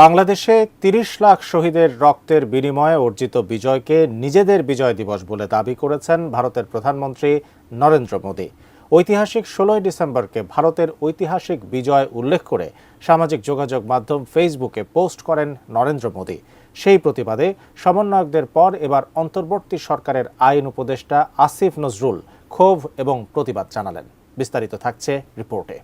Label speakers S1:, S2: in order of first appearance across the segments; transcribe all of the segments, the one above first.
S1: বাংলাদেশে তিরিশ লাখ শহীদের রক্তের বিনিময়ে অর্জিত বিজয়কে নিজেদের বিজয় দিবস বলে দাবি করেছেন ভারতের প্রধানমন্ত্রী নরেন্দ্র মোদী। ঐতিহাসিক ষোলোই ডিসেম্বরকে ভারতের ঐতিহাসিক বিজয় উল্লেখ করে সামাজিক যোগাযোগ মাধ্যম ফেসবুকে পোস্ট করেন নরেন্দ্র মোদী। সেই প্রতিবাদে সমন্বয়কদের পর এবার অন্তর্বর্তী সরকারের আইন উপদেষ্টা আসিফ নজরুল ক্ষোভ এবং প্রতিবাদ জানালেন। বিস্তারিত থাকছে রিপোর্টে।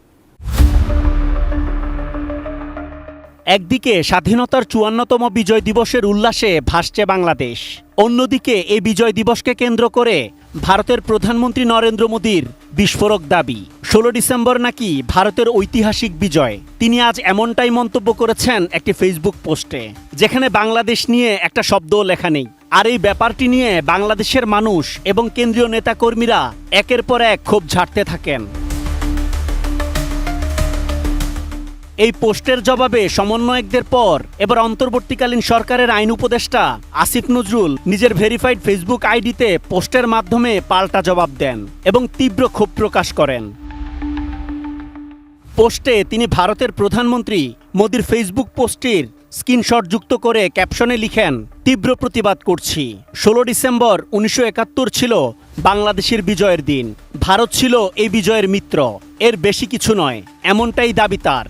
S2: একদিকে স্বাধীনতার চুয়ান্নতম বিজয় দিবসের উল্লাসে ভাসছে বাংলাদেশ, অন্যদিকে এই বিজয় দিবসকে কেন্দ্র করে ভারতের প্রধানমন্ত্রী নরেন্দ্র মোদীর বিস্ফোরক দাবি। ষোলো ডিসেম্বর নাকি ভারতের ঐতিহাসিক বিজয়। তিনি আজ এমনটাই মন্তব্য করেছেন একটি ফেসবুক পোস্টে, যেখানে বাংলাদেশ নিয়ে একটা শব্দও লেখা নেই। আর এই ব্যাপারটি নিয়ে বাংলাদেশের মানুষ এবং কেন্দ্রীয় নেতাকর্মীরা একের পর এক ক্ষোভ ঝাড়তে থাকেন। এই পোস্টের জবাবে সমন্বয়কদের পর এবার অন্তর্বর্তীকালীন সরকারের আইন উপদেষ্টা আসিফ নজরুল নিজের ভেরিফাইড ফেসবুক আইডিতে পোস্টের মাধ্যমে পাল্টা জবাব দেন এবং তীব্র ক্ষোভ প্রকাশ করেন। পোস্টে তিনি ভারতের প্রধানমন্ত্রী মোদির ফেসবুক পোস্টটির স্ক্রিনশট যুক্ত করে ক্যাপশনে লিখেন, তীব্র প্রতিবাদ করছি। ষোলো ডিসেম্বর উনিশশো একাত্তর ছিল বাংলাদেশের বিজয়ের দিন। ভারত ছিল এই বিজয়ের মিত্র। এর বেশি কিছু নয়। এমনটাই দাবি তার।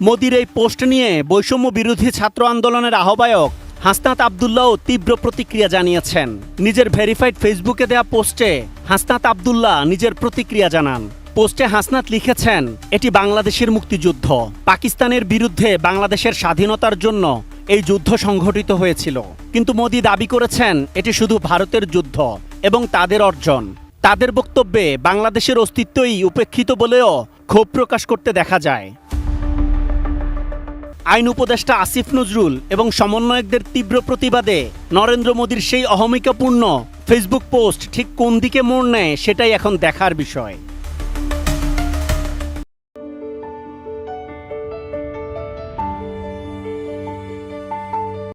S2: মোদির এই পোস্ট নিয়ে বৈষম্য বিরোধী ছাত্র আন্দোলনের আহ্বায়ক হাসনাত আবদুল্লাহও তীব্র প্রতিক্রিয়া জানিয়েছেন। নিজের ভেরিফাইড ফেসবুকে দেয়া পোস্টে হাসনাত আবদুল্লাহ নিজের প্রতিক্রিয়া জানান। পোস্টে হাসনাত লিখেছেন, এটি বাংলাদেশের মুক্তিযুদ্ধ। পাকিস্তানের বিরুদ্ধে বাংলাদেশের স্বাধীনতার জন্য এই যুদ্ধ সংঘটিত হয়েছিল। কিন্তু মোদি দাবি করেছেন, এটি শুধু ভারতের যুদ্ধ এবং তাদের অর্জন। তাদের বক্তব্যে বাংলাদেশের অস্তিত্বই উপেক্ষিত বলেও ক্ষোভ প্রকাশ করতে দেখা যায়। আইন উপদেষ্টা আসিফ নজরুল এবং সমন্বয়কদের তীব্র প্রতিবাদে নরেন্দ্র মোদীর সেই অহমিকাপূর্ণ ফেসবুক পোস্ট ঠিক কোন দিকে মোড় নেয় সেটাই এখন দেখার বিষয়।